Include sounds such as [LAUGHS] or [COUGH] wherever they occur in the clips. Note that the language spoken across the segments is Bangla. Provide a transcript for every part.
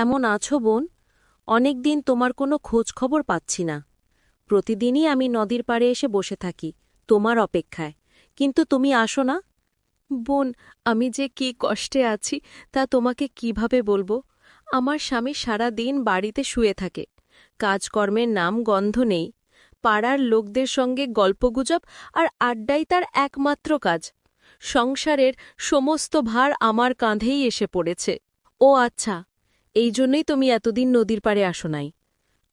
কেমন আছো বোন? অনেক দিন তোমার কোনো খোঁজ খবর পাচ্ছি না। প্রতিদিনই আমি নদীর পাড়ে এসে বসে থাকি, তোমার অপেক্ষায়। কিন্তু তুমি আসো না? বোন, আমি যে কি কষ্টে আছি, তা তোমাকে কীভাবে বলব? আমার স্বামী সারা দিন বাড়িতে শুয়ে থাকে। কাজকর্মের নাম গন্ধ নেই। পাড়ার লোকদের সঙ্গে গল্পগুজব আর আড্ডাই তার একমাত্র কাজ। সংসারের সমস্ত ভার আমার কাঁধেই এসে পড়েছে। ও আচ্ছা এই জন্যই তুমি এতদিন নদীর পাড়ে আসো নাই।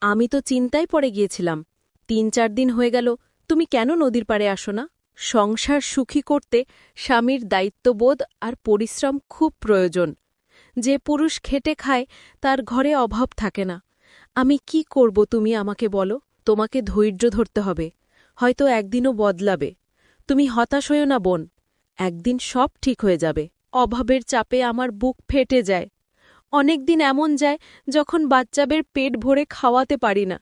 আমি তো চিন্তায় পড়ে গিয়েছিলাম, তিন চার দিন হয়ে গেল, তুমি কেন নদীর পাড়ে আসো না? সংসার সুখী করতে স্বামীর দায়িত্ববোধ আর পরিশ্রম খুব প্রয়োজন। যে পুরুষ খেটে খায়, তার ঘরে অভাব থাকে না। আমি কি করব তুমি আমাকে বলো? তোমাকে ধৈর্য ধরতে হবে। হয়তো একদিনও বদলাবে। তুমি হতাশ হয়েও না, বোন। একদিন সব ঠিক হয়ে যাবে। অভাবের চাপে আমার বুক ফেটে যায়। অনেক দিন এমন যায় যখন বাচ্চাদের পেট ভরে খাওয়াতে পারি না।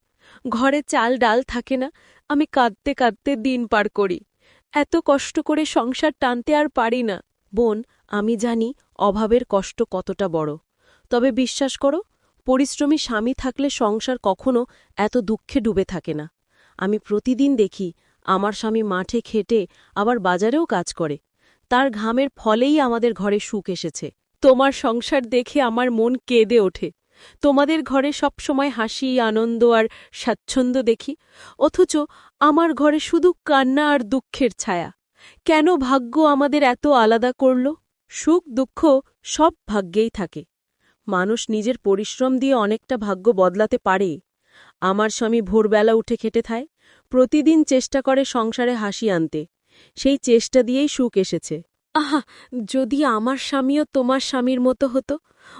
ঘরে চাল ডাল থাকে না, আমি কাঁদতে কাঁদতে দিন পার করি। এত কষ্ট করে সংসার টানতে আর পারি না। বোন, আমি জানি অভাবের কষ্ট কতটা বড়। তবে বিশ্বাস করো, পরিশ্রমী স্বামী থাকলে সংসার কখনো এত দুঃখে ডুবে থাকে না। আমি প্রতিদিন দেখি আমার স্বামী মাঠে খেটে আবার বাজারেও কাজ করে। তার ঘামের ফলেই আমাদের ঘরে সুখ এসেছে। তোমার সংসার দেখে আমার মন কেঁদে ওঠে। তোমাদের ঘরে সবসময় হাসি, আনন্দ আর স্বাচ্ছন্দ্য দেখি। অথচ আমার ঘরে শুধু কান্না আর দুঃখের ছায়া। কেন ভাগ্য আমাদের এত আলাদা করল? সুখ, দুঃখ সব ভাগ্যেই থাকে। মানুষ নিজের পরিশ্রম দিয়ে অনেকটা ভাগ্য বদলাতে পারে। আমার স্বামী ভোরবেলা উঠে খেটে থায় প্রতিদিন চেষ্টা করে সংসারে হাসি আনতে। সেই চেষ্টা দিয়েই সুখ এসেছে। আহা, যদি আমার স্বামীও তোমার স্বামীর মতো হতো,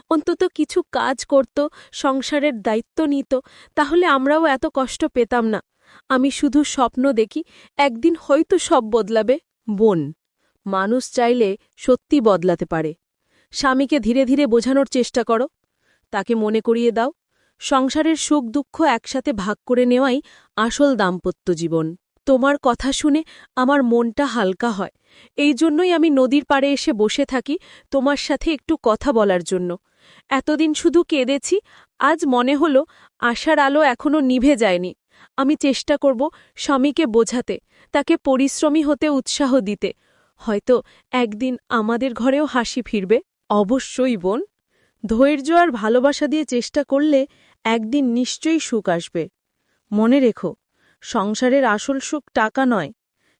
অন্তত কিছু কাজ করত, সংসারের দায়িত্ব নিত, তাহলে আমরাও এত কষ্ট পেতাম না। আমি শুধু স্বপ্ন দেখি, একদিন হয়তো সব বদলাবে। বোন, মানুষ চাইলে সত্যি বদলাতে পারে। স্বামীকে ধীরে ধীরে বোঝানোর চেষ্টা করো। তাকে মনে করিয়ে দাও। সংসারের সুখ দুঃখ একসাথে ভাগ করে নেওয়াই আসল দাম্পত্য জীবন। তোমার কথা শুনে আমার মনটা হালকা হয়। এই জন্যই আমি নদীর পাড়ে এসে বসে থাকি তোমার সাথে একটু কথা বলার জন্য। এতদিন শুধু কেঁদেছি, আজ মনে হলো আশার আলো এখনও নিভে যায়নি। আমি চেষ্টা করব স্বামীকে বোঝাতে, তাকে পরিশ্রমী হতে উৎসাহ দিতে। হয়তো একদিন আমাদের ঘরেও হাসি ফিরবে। অবশ্যই, বোন। ধৈর্য আর ভালোবাসা দিয়ে চেষ্টা করলে একদিন নিশ্চয়ই সুখ আসবে। মনে রেখো সংসারের আসল সুখ টাকা নয়।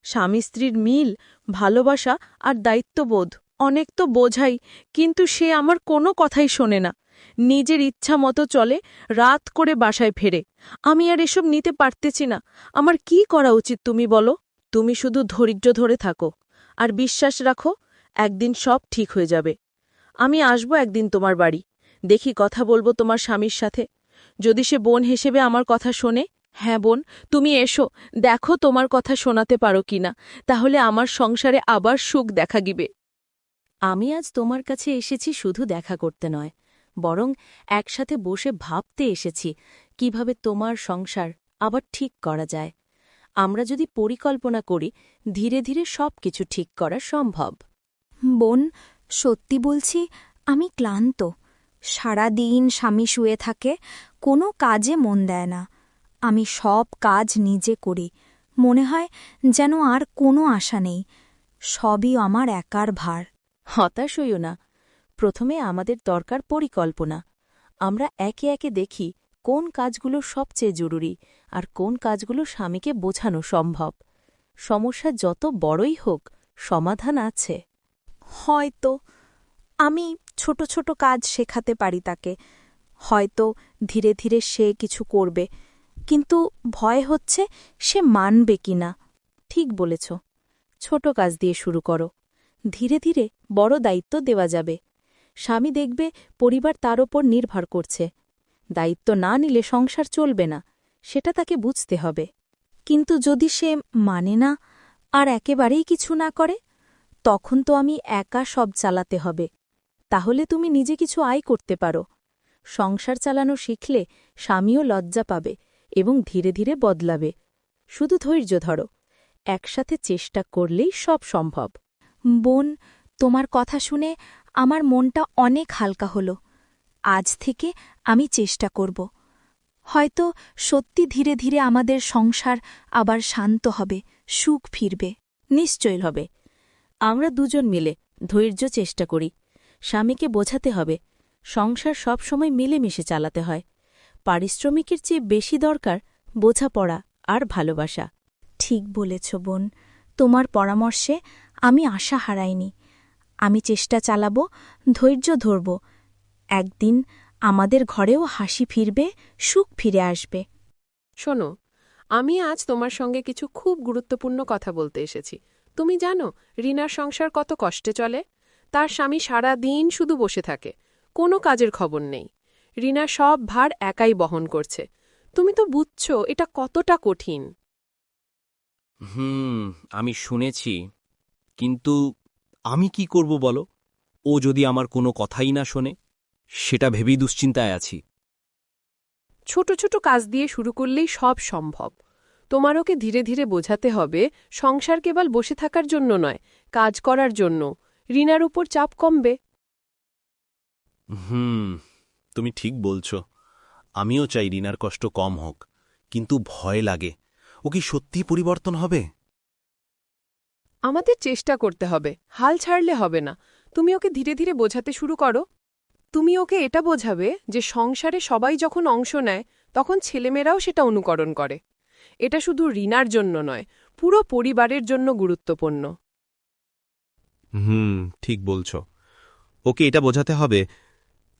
স্বামী স্ত্রীর মিল, ভালোবাসা আর দায়িত্ববোধ, অনেক তো বোঝাই, কিন্তু সে আমার কোনো কথাই শোনে না। নিজের ইচ্ছা মতো চলে, রাত করে বাসায় ফেরে। আমি আর এসব নিতে পারতেছি না। আমার কি করা উচিত তুমি বলো? তুমি শুধু ধৈর্য ধরে থাকো। আর বিশ্বাস রাখো, একদিন সব ঠিক হয়ে যাবে। আমি আসব একদিন তোমার বাড়ি। দেখি কথা বলব তোমার স্বামীর সাথে। যদি সে বোন হিসেবে আমার কথা শোনে হ্যাঁ বোন, তুমি এসো। দেখো তোমার কথা শোনাতে পারো কিনা। তাহলে আমার সংসারে আবার সুখ দেখা গিবে। আমি আজ তোমার কাছে এসেছি শুধু দেখা করতে নয়, বরং একসাথে বসে ভাবতে এসেছি কীভাবে তোমার সংসার আবার ঠিক করা যায়। আমরা যদি পরিকল্পনা করি, ধীরে ধীরে সব কিছু ঠিক করা সম্ভব। বোন, সত্যি বলছি, আমি ক্লান্ত। সারা দিন স্বামী শুয়ে থাকে, কোনো কাজে মন দেয় না। আমি সব কাজ নিজে করি। মনে হয় যেন আর কোনো আশা নেই। সবই আমার একার ভার। হতাশ হইও না। প্রথমে আমাদের দরকার পরিকল্পনা। আমরা একে একে দেখি কোন কাজগুলো সবচেয়ে জরুরি আর কোন কাজগুলো স্বামীকে বোঝানো সম্ভব। সমস্যা যত বড়ই হোক সমাধান আছে। হয়তো আমি ছোট ছোট কাজ শেখাতে পারি তাকে। হয়তো ধীরে ধীরে সে কিছু করবে। কিন্তু ভয় হচ্ছে সে মানবে কি না ঠিক বলেছ। ছোট কাজ দিয়ে শুরু করো। ধীরে ধীরে বড় দায়িত্ব দেওয়া যাবে। স্বামী দেখবে পরিবার তার ওপর নির্ভর করছে। দায়িত্ব না নিলে সংসার চলবে না, সেটা তাকে বুঝতে হবে। কিন্তু যদি সে মানে না আর একেবারেই কিছু না করে, তখন তো আমি একা সব চালাতে হবে। তাহলে তুমি নিজে কিছু আয় করতে পারো। সংসার চালানো শিখলে স্বামীও লজ্জা পাবে। এবং ধীরে ধীরে বদলাবে। শুধু ধৈর্য ধরো। একসাথে চেষ্টা করলেই সব সম্ভব। বোন, তোমার কথা শুনে আমার মনটা অনেক হালকা হলো। আজ থেকে আমি চেষ্টা করব। হয়তো সত্যি ধীরে ধীরে আমাদের সংসার আবার শান্ত হবে, সুখ ফিরবে। নিশ্চয় হবে। আমরা দুজন মিলে ধৈর্য চেষ্টা করি। স্বামীকে বোঝাতে হবে। সংসার সব সময় মিলেমিশে চালাতে হয়। পারিশ্রমিকের চেয়ে বেশি দরকার বোঝাপড়া আর ভালোবাসা। ঠিক বলেছ বোন, তোমার পরামর্শে আমি আশা হারাইনি। আমি চেষ্টা চালাব, ধৈর্য ধরব। একদিন আমাদের ঘরেও হাসি ফিরবে, সুখ ফিরে আসবে। শোনো, আমি আজ তোমার সঙ্গে কিছু খুব গুরুত্বপূর্ণ কথা বলতে এসেছি। তুমি জানো, রিনার সংসার কত কষ্টে চলে? তার স্বামী সারা দিন শুধু বসে থাকে। কোনো কাজের খবর নেই। রিনা সব ভার একাই বহন করছে। তুমি তো বুঝছ এটা কতটা কঠিন। হুম আমি শুনেছি কিন্তু আমি কি করব বলো? ও যদি আমার কোনো কথাই না শোনে সেটা ভেবেই দুশ্চিন্তায় আছি। ছোট ছোট কাজ দিয়ে শুরু করলেই সব সম্ভব। তোমার ওকে ধীরে ধীরে বোঝাতে হবে সংসার কেবল বসে থাকার জন্য নয় কাজ করার জন্য। রিনার উপর চাপ কমবে। হুম তুমি ঠিক বলছো। আমিও চাই রিনার কষ্ট কম হোক কিন্তু ভয় লাগে। ও কি সত্যি পরিবর্তন হবে? আমাদের চেষ্টা করতে হবে হাল ছাড়লে হবে না। তুমি ওকে ধীরে ধীরে বোঝাতে শুরু করো। তুমি ওকে এটা বোঝাবে যে সংসারে সবাই যখন অংশ নেয় তখন ছেলেমেয়েরাও সেটা অনুকরণ করে। এটা শুধু রিনার জন্য নয় পুরো পরিবারের জন্য গুরুত্বপূর্ণ। হুম ঠিক বলছ। ওকে এটা বোঝাতে হবে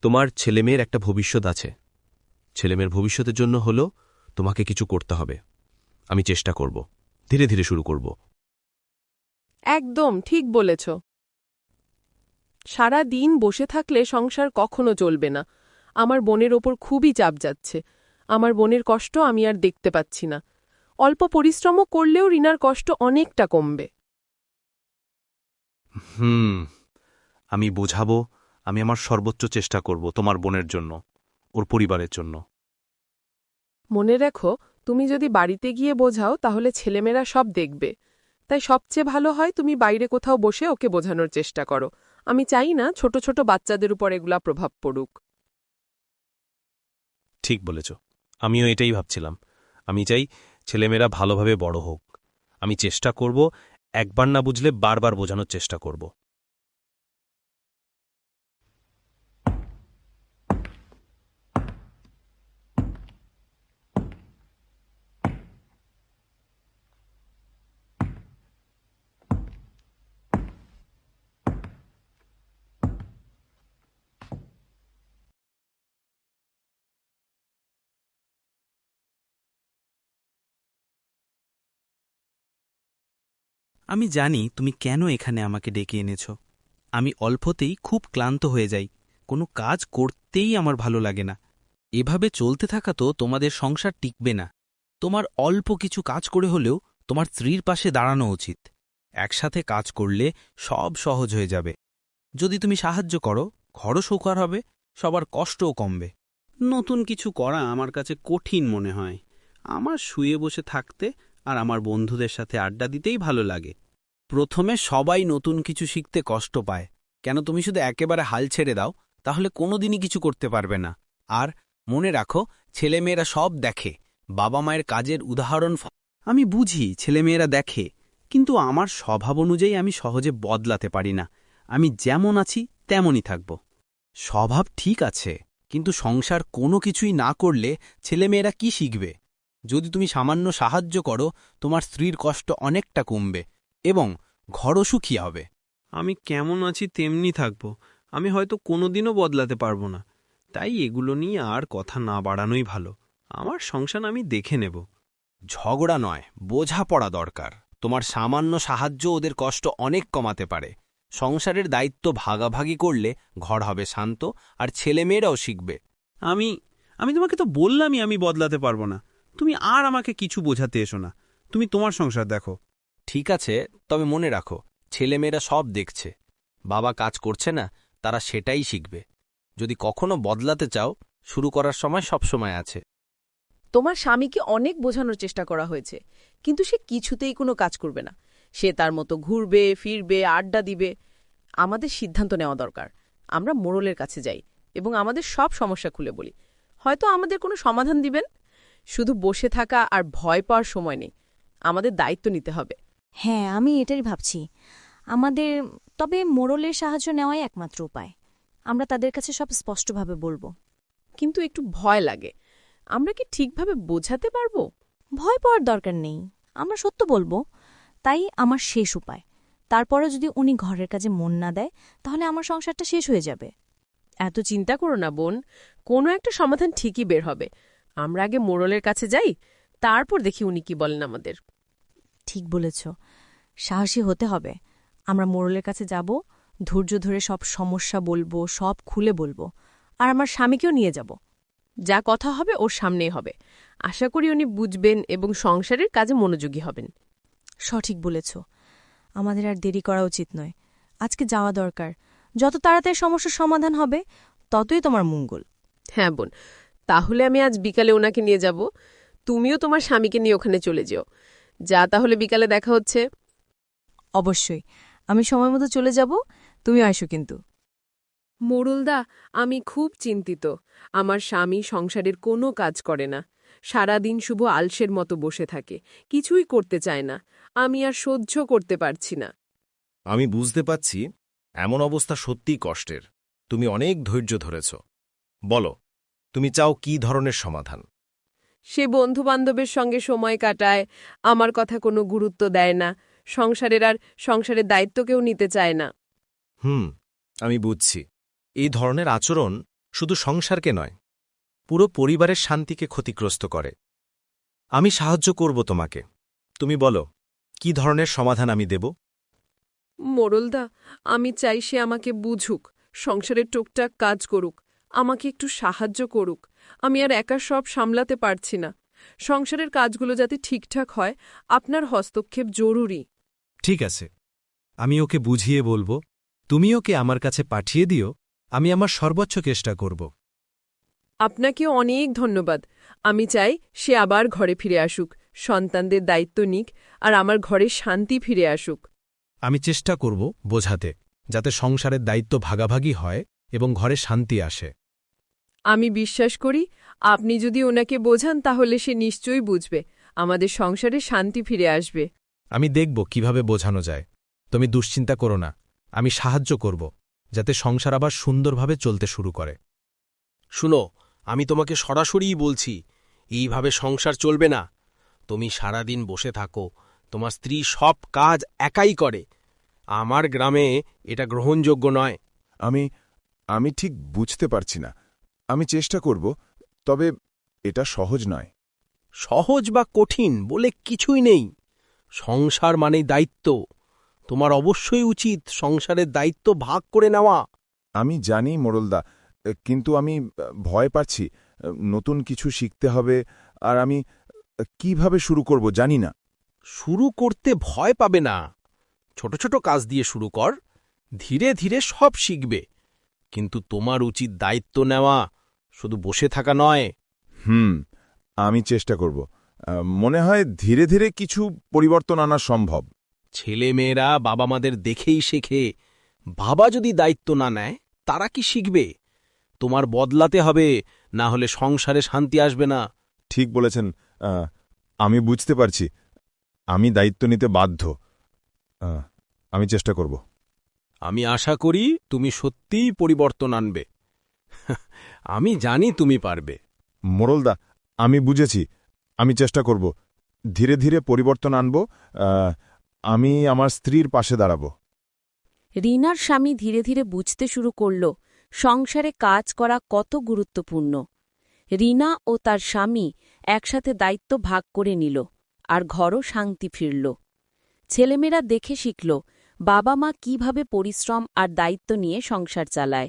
তোমার ছেলেমেয়ের একটা ভবিষ্যৎ আছে। ছেলেমেয়ের ভবিষ্যতের জন্য হলো তোমাকে কিছু করতে হবে। আমি চেষ্টা করব। ধীরে ধীরে শুরু করব। একদম ঠিক বলেছ। সারা দিন বসে থাকলে সংসার কখনো চলবে না। আমার বোনের ওপর খুবই চাপ যাচ্ছে। আমার বোনের কষ্ট আমি আর দেখতে পাচ্ছি না। অল্প পরিশ্রমও করলেও রিনার কষ্ট অনেকটা কমবে। হুম আমি বোঝাবো আমি আমার সর্বোচ্চ চেষ্টা করব তোমার বোনের জন্য ওর পরিবারের জন্য। মনে রেখো তুমি যদি বাড়িতে গিয়ে বোঝাও তাহলে ছেলেমেয়েরা সব দেখবে। তাই সবচেয়ে ভালো হয় তুমি বাইরে কোথাও বসে ওকে বোঝানোর চেষ্টা করো। আমি চাই না ছোট ছোট বাচ্চাদের উপর এগুলা প্রভাব পড়ুক। ঠিক বলেছ। আমিও এটাই ভাবছিলাম। আমি চাই ছেলেমেয়েরা ভালোভাবে বড় হোক। আমি চেষ্টা করব একবার না বুঝলে বারবার বোঝানোর চেষ্টা করব। আমি জানি তুমি কেন এখানে আমাকে ডেকে এনেছ। আমি অল্পতেই খুব ক্লান্ত হয়ে যাই। কোনো কাজ করতেই আমার ভালো লাগে না। এভাবে চলতে থাকা তো তোমাদের সংসার টিকবে না। তোমার অল্প কিছু কাজ করে হলেও তোমার স্ত্রীর পাশে দাঁড়ানো উচিত। একসাথে কাজ করলে সব সহজ হয়ে যাবে। যদি তুমি সাহায্য করো, ঘরও সৌকার হবে, সবার কষ্টও কমবে। নতুন কিছু করা আমার কাছে কঠিন মনে হয়। আমার শুয়ে বসে থাকতে আর আমার বন্ধুদের সাথে আড্ডা দিতেই ভালো লাগে। প্রথমে সবাই নতুন কিছু শিখতে কষ্ট পায়। কেন তুমি শুধু একেবারে হাল ছেড়ে দাও, তাহলে কোনোদিনই কিছু করতে পারবে না। আর মনে রাখো, ছেলেমেয়েরা সব দেখে। বাবা মায়ের কাজের উদাহরণ আমি বুঝি ছেলেমেয়েরা দেখে, কিন্তু আমার স্বভাব অনুযায়ী আমি সহজে বদলাতে পারি না। আমি যেমন আছি, তেমনই থাকব। স্বভাব ঠিক আছে, কিন্তু সংসার কোনো কিছুই না করলে ছেলেমেয়েরা কি শিখবে? যদি তুমি সামান্য সাহায্য করো, তোমার স্ত্রীর কষ্ট অনেকটা কমবে। এবং ঘরও সুখী হবে। আমি কেমন আছি তেমনি থাকব। আমি হয়তো কোনোদিনও বদলাতে পারব না। তাই এগুলো নিয়ে আর কথা না বাড়ানোই ভালো। আমার সংসার আমি দেখে নেব। ঝগড়া নয় বোঝাপড়া দরকার। তোমার সামান্য সাহায্য ওদের কষ্ট অনেক কমাতে পারে। সংসারের দায়িত্ব ভাগাভাগি করলে ঘর হবে শান্ত আর ছেলেমেয়েরাও শিখবে। আমি আমি তোমাকে তো বললামই আমি বদলাতে পারব না। তুমি আর আমাকে কিছু বোঝাতে এসো না। তুমি তোমার সংসার দেখো। ঠিক আছে, তবে মনে রাখো, ছেলেমেয়েরা সব দেখছে। বাবা কাজ করছে না, তারা সেটাই শিখবে। যদি কখনো বদলাতে চাও, শুরু করার সময় সব সময় আছে। তোমার স্বামীকে অনেক বোঝানোর চেষ্টা করা হয়েছে, কিন্তু সে কিছুতেই কোনো কাজ করবে না। সে তার মতো ঘুরবে, ফিরবে, আড্ডা দিবে। আমাদের সিদ্ধান্ত নেওয়া দরকার। আমরা মোড়লের কাছে যাই এবং আমাদের সব সমস্যা খুলে বলি। হয়তো আমাদের কোনো সমাধান দিবেন? শুধু বসে থাকা আর ভয় পাওয়ার সময় নেই। আমাদের দায়িত্ব নিতে হবে। হ্যাঁ আমি এটাই ভাবছি। আমাদের তবে মোড়লের সাহায্য নেওয়াই একমাত্র উপায়। আমরা তাদের কাছে সব স্পষ্টভাবে বলব। কিন্তু একটু ভয় লাগে। আমরা কি ঠিকভাবে বোঝাতে পারব? ভয় পাওয়ার দরকার নেই। আমরা সত্য বলব। তাই আমার শেষ উপায়। তারপরে যদি উনি ঘরের কাজে মন না দেয় তাহলে আমার সংসারটা শেষ হয়ে যাবে। এত চিন্তা করো না বোন। কোনো একটা সমাধান ঠিকই বের হবে। আমরা আগে মোড়লের কাছে যাই তারপর দেখি উনি কি বলেন আমাদের। ঠিক বলেছ। সাহসী হতে হবে। আমরা মোড়লের কাছে যাব, ধৈর্য ধরে সব সমস্যা বলব, সব খুলে বলব, আর আমার স্বামীকেও নিয়ে যাব। যা কথা হবে ওর সামনেই হবে। আশা করি উনি বুঝবেন এবং সংসারের কাজে মনোযোগী হবেন। সঠিক বলেছ। আমাদের আর দেরি করা উচিত নয়। আজকে যাওয়া দরকার। যত তাড়াতাড়ি সমস্যার সমাধান হবে, ততই তোমার মঙ্গল। হ্যাঁ বোন, তাহলে আমি আজ বিকালে ওনাকে নিয়ে যাব। তুমিও তোমার স্বামীকে নিয়ে ওখানে চলে যেও। যা তাহলে বিকালে দেখা হচ্ছে। অবশ্যই। আমি সময় মতো চলে যাব তুমি আসো কিন্তু। মোড়লদা আমি খুব চিন্তিত। আমার স্বামী সংসারের কোনো কাজ করে না। সারাদিন শুভ আলসের মতো বসে থাকে। কিছুই করতে চায় না। আমি আর সহ্য করতে পারছি না। আমি বুঝতে পাচ্ছি এমন অবস্থা সত্যিই কষ্টের। তুমি অনেক ধৈর্য ধরেছ। বলো তুমি চাও কি ধরনের সমাধান? সে বন্ধুবান্ধবের সঙ্গে সময় কাটায় আমার কথা কোনো গুরুত্ব দেয় না। সংসারের আর সংসারের দায়িত্ব কেউ নিতে চায় না। হুম আমি বুঝছি। এই ধরনের আচরণ শুধু সংসারকে নয় পুরো পরিবারের শান্তিকে ক্ষতিগ্রস্ত করে। আমি সাহায্য করব তোমাকে। তুমি বলো কি ধরনের সমাধান আমি দেব? মোরলদা আমি চাই সে আমাকে বুঝুক সংসারের টুকটাক কাজ করুক আমাকে একটু সাহায্য করুক। আমি আর একা সব সামলাতে পারছি না। সংসারের কাজগুলো যাতে ঠিকঠাক হয় আপনার হস্তক্ষেপ জরুরি। ঠিক আছে। আমি ওকে বুঝিয়ে বলব তুমি ওকে আমার কাছে পাঠিয়ে দিও আমি আমার সর্বোচ্চ চেষ্টা করব। আপনাকে অনেক ধন্যবাদ। আমি চাই সে আবার ঘরে ফিরে আসুক সন্তানদের দায়িত্ব নিক আর আমার ঘরে শান্তি ফিরে আসুক। আমি চেষ্টা করব বোঝাতে যাতে সংসারের দায়িত্ব ভাগাভাগি হয় এবং ঘরে শান্তি আসে। আমি বিশ্বাস করি আপনি যদি ওনাকে বোঝান তাহলে সে নিশ্চয়ই বুঝবে আমাদের সংসারে শান্তি ফিরে আসবে। আমি দেখব কীভাবে বোঝানো যায়। তুমি দুশ্চিন্তা করো না। আমি সাহায্য করব যাতে সংসার আবার সুন্দরভাবে চলতে শুরু করে। শুনো আমি তোমাকে সরাসরিই বলছি এইভাবে সংসার চলবে না। তুমি সারাদিন বসে থাকো তোমার স্ত্রী সব কাজ একাই করে। আমার গ্রামে এটা গ্রহণযোগ্য নয়। আমি আমি ঠিক বুঝতে পারছি না। আমি চেষ্টা করব তবে এটা সহজ নয়। সহজ বা কঠিন বলে কিছুই নেই। সংসার মানেই দায়িত্ব। তোমার অবশ্যই উচিত সংসারের দায়িত্ব ভাগ করে নেওয়া। আমি জানি মোড়লদা কিন্তু আমি ভয় পাচ্ছি। নতুন কিছু শিখতে হবে আর আমি কীভাবে শুরু করব জানি না। শুরু করতে ভয় পাবে না। ছোট ছোট কাজ দিয়ে শুরু কর ধীরে ধীরে সব শিখবে। কিন্তু তোমার উচিত দায়িত্ব নেওয়া শুধু বসে থাকা নয়। হুম আমি চেষ্টা করব। মনে হয় ধীরে ধীরে কিছু পরিবর্তন আনা সম্ভব। ছেলেমেয়েরা বাবা মাদের দেখেই শেখে বাবা যদি দায়িত্ব না নেয় তারা কি শিখবে? তোমার বদলাতে হবে না হলে সংসারে শান্তি আসবে না। ঠিক বলেছেন আমি বুঝতে পারছি আমি দায়িত্ব নিতে বাধ্য আমি চেষ্টা করব। আমি আশা করি তুমি সত্যিই পরিবর্তন আনবে। [LAUGHS] আমি জানি তুমি পারবে। মোরলদা আমি বুঝেছি আমি চেষ্টা করব। ধীরে ধীরে পরিবর্তন আনব আমি আমার স্ত্রীর পাশে দাঁড়াব। রিনার স্বামী ধীরে ধীরে বুঝতে শুরু করল, সংসারে কাজ করা কত গুরুত্বপূর্ণ। রিনা ও তার স্বামী একসাথে দায়িত্ব ভাগ করে নিল, আর ঘরও শান্তি ফিরল। ছেলেমেয়েরা দেখে শিখল, বাবা মা কীভাবে পরিশ্রম আর দায়িত্ব নিয়ে সংসার চালায়।